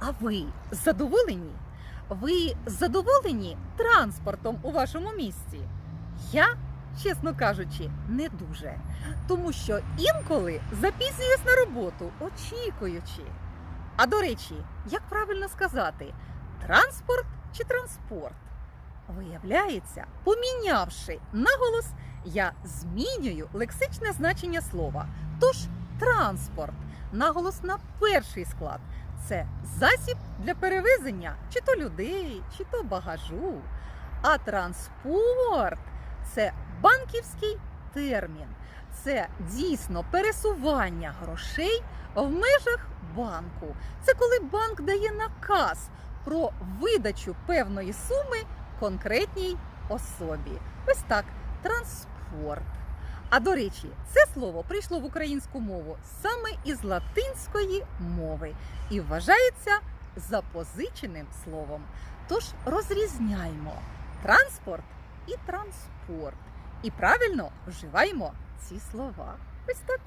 А ви задоволені? Ви задоволені транспортом у вашому місті? Я, чесно кажучи, не дуже. Тому що інколи запізнююсь на роботу, очікуючи. А до речі, як правильно сказати, транспорт чи транспорт? Виявляється, помінявши наголос, я змінюю лексичне значення слова. Тож транспорт, наголос на перший склад це засіб для перевезення чи то людей, чи то багажу. А транспорт це банківський термін. Це дійсно пересування грошей в межах банку. Це коли банк дає наказ про видачу певної суми конкретній особі. Ось так, транспорт. А до речі, це слово прийшло в українську мову саме із латинської мови і вважається запозиченим словом. Тож розрізняємо транспорт і транспорт. І правильно вживаємо ці слова. Ось так.